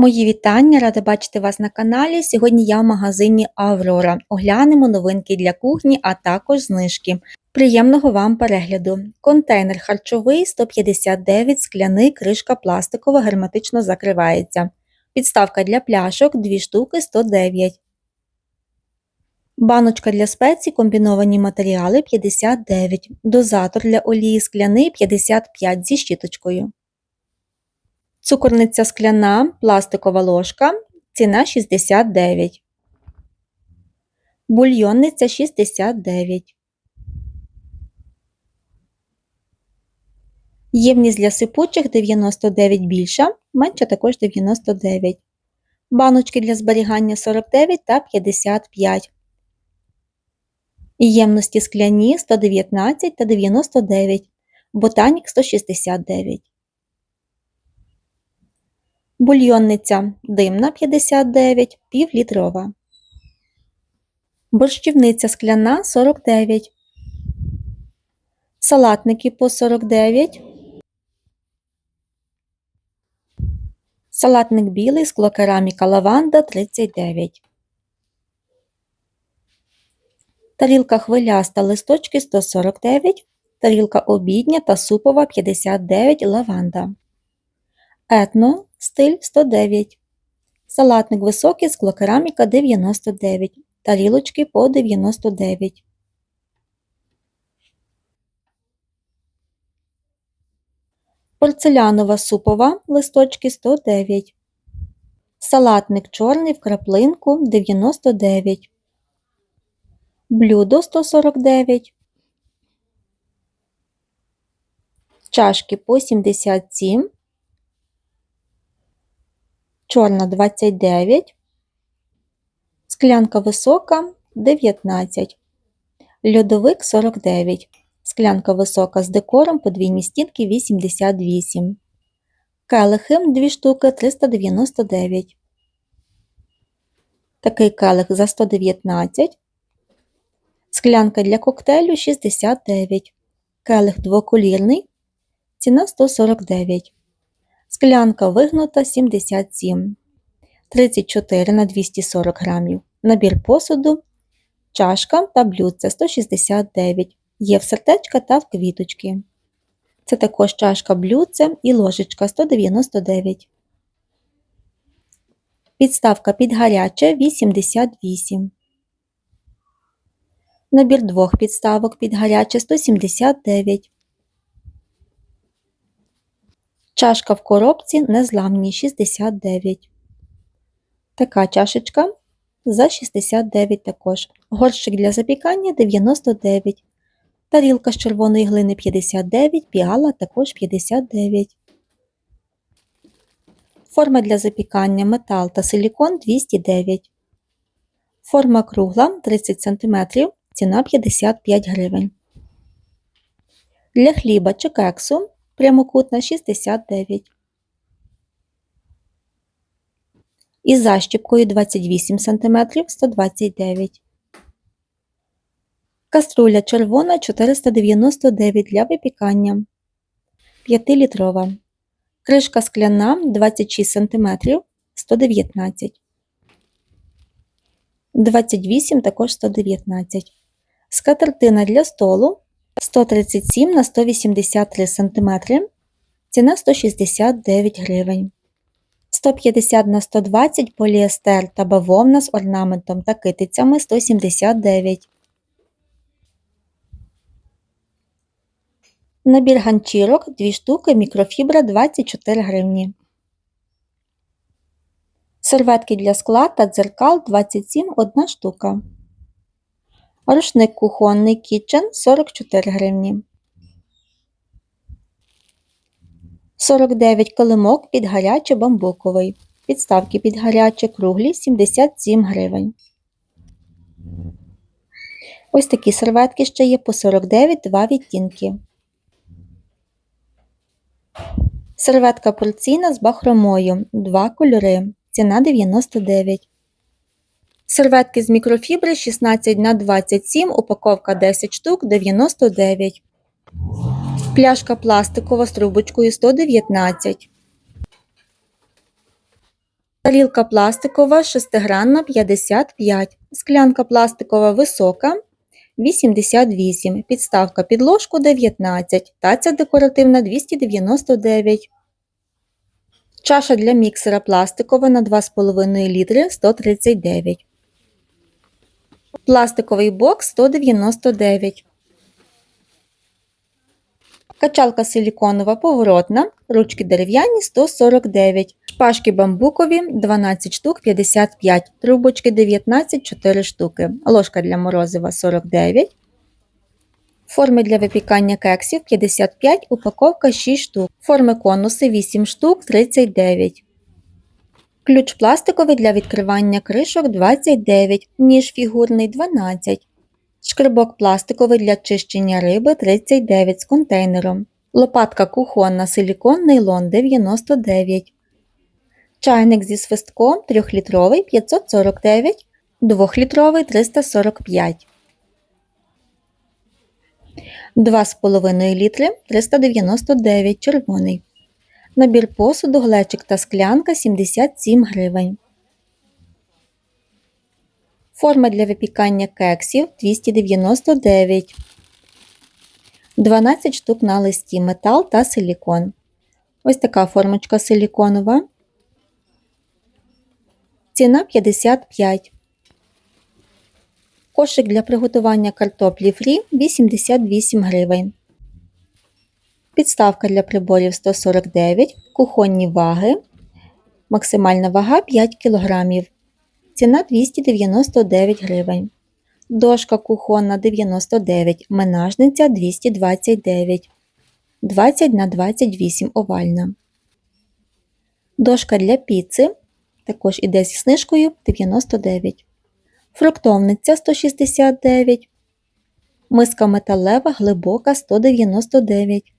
Мої вітання, рада бачити вас на каналі. Сьогодні я в магазині Аврора. Оглянемо новинки для кухні, а також знижки. Приємного вам перегляду. Контейнер харчовий 159 скляний, кришка пластикова, герметично закривається. Підставка для пляшок 2 штуки 109. Баночка для спецій комбіновані матеріали 59. Дозатор для олії скляний 55 зі щіточкою. Цукорниця скляна, пластикова ложка, ціна 69. Бульйонниця 69. Ємність для сипучих 99 більша, менша також 99. Баночки для зберігання 49 та 55. Ємності скляні 119 та 99. Ботанік 169. Бульйонниця димна 59, півлітрова. Борщівниця скляна 49. Салатники по 49. Салатник білий, склокераміка лаванда 39. Тарілка хвиляста листочки 149. Тарілка обідня та супова 59 лаванда. Етно стиль 109. Салатник високий, склокераміка 99. Тарілочки по 99. Порцелянова супова листочки 109. Салатник чорний в краплинку 99. Блюдо 149. Чашки по 77 чорна 29, склянка висока 19, льодовик 49, склянка висока з декором подвійні стінки 88, келихи 2 штуки 399, такий келих за 119, склянка для коктейлю 69, келих двоколірний, ціна 149. Склянка вигнута 77, 34 на 240 грамів. Набір посуду, чашка та блюдце 169. Є в сердечка та в квіточки. Це також чашка блюдце і ложечка 199. Підставка під гаряче 88. Набір двох підставок під гаряче 179. Чашка в коробці незламні 69. Така чашечка за 69 також. Горщик для запікання 99. Тарілка з червоної глини 59, піала також 59. Форма для запікання метал та силікон 209. Форма кругла 30 см, ціна 55 гривень. Для хліба чи кексу прямокутна 69. Із защіпкою 28 см 129 Каструля червона 499 для випікання. 5-літрова. Кришка скляна 26 см 119 28 також 119 Скатертина для столу 137 на 183 см, ціна 169 гривень. 150 на 120 поліестер та бавовна з орнаментом та китицями 179. Набір ганчірок 2 штуки мікрофібра 24 гривні. Серветки для скла та дзеркал 27 1 штука. Рушник кухонний Kitchen 44 гривні. 49 килимок під гаряче бамбуковий. Підставки під гаряче круглі 77 гривень. Ось такі серветки ще є по 49 два відтінки. Серветка порційна з бахромою. Два кольори. Ціна 99 Серветки з мікрофібри 16 на 27, упаковка 10 штук 99. Пляшка пластикова з трубочкою 119. Тарілка пластикова, шестигранна 55, склянка пластикова висока 88, підставка під ложку 19, таця декоративна 299. Чаша для міксера пластикова на 2,5 літри 139. Пластиковий бокс 199. Качалка силіконова поворотна, ручки дерев'яні 149, шпажки бамбукові 12 штук 55, трубочки 19 4 штуки, ложка для морозива 49, форми для випікання кексів 55, упаковка 6 штук, форми конуси 8 штук 39. Ключ пластиковий для відкривання кришок 29, ніж фігурний 12. Шкребок пластиковий для чищення риби 39 з контейнером. Лопатка кухонна силікон нейлон 99. Чайник зі свистком 3-літровий 549, 2-літровий 345. 2,5 літри 399 червоний. Набір посуду, глечик та склянка 77 гривень. Форма для випікання кексів 299. 12 штук на листі метал та силікон. Ось така формочка силіконова. Ціна 55. Кошик для приготування картоплі фрі 88 гривень. Підставка для приборів 149, кухонні ваги. Максимальна вага 5 кг. Ціна 299 гривень. Дошка кухонна 99, менажниця 229, 20 на 28 овальна. Дошка для піци також іде зі знижкою 99. Фруктовниця 169. Миска металева глибока 199.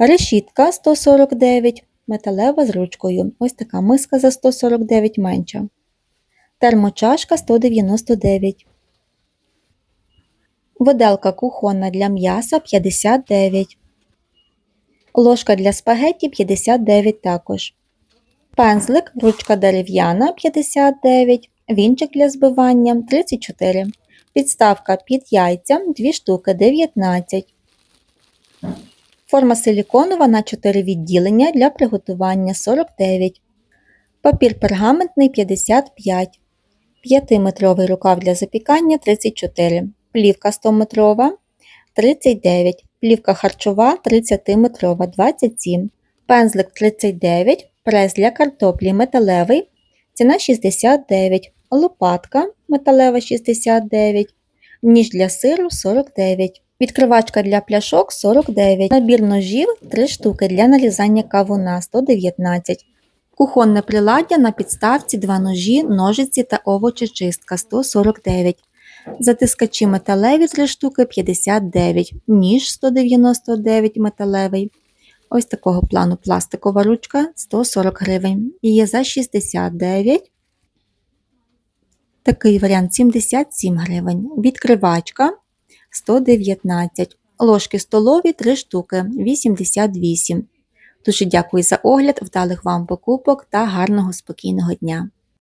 Решітка 149. Металева з ручкою. Ось така миска за 149 менша. Термочашка 199. Виделка кухонна для м'яса 59. Ложка для спагетті 59 також. Пензлик, ручка дерев'яна 59. Вінчик для збивання 34. Підставка під яйця 2 штуки 19. Форма силіконова на 4 відділення для приготування 49. Папір пергаментний 55. 5-метровий рукав для запікання 34. Плівка 100-метрова 39. Плівка харчова 30-метрова 27. Пензлик 39. Прес для картоплі металевий. Ціна 69. Лопатка металева 69. Ніж для сиру 49. Відкривачка для пляшок 49, набір ножів 3 штуки для нарізання кавуна 119, кухонне приладдя на підставці 2 ножі, ножиці та овочечистка 149, затискачі металеві 3 штуки 59, ніж 199 металевий. Ось такого плану пластикова ручка 140 гривень. Є за 69. Такий варіант 77 гривень. Відкривачка 119. Ложки столові 3 штуки 88. Дуже дякую за огляд, вдалих вам покупок та гарного спокійного дня!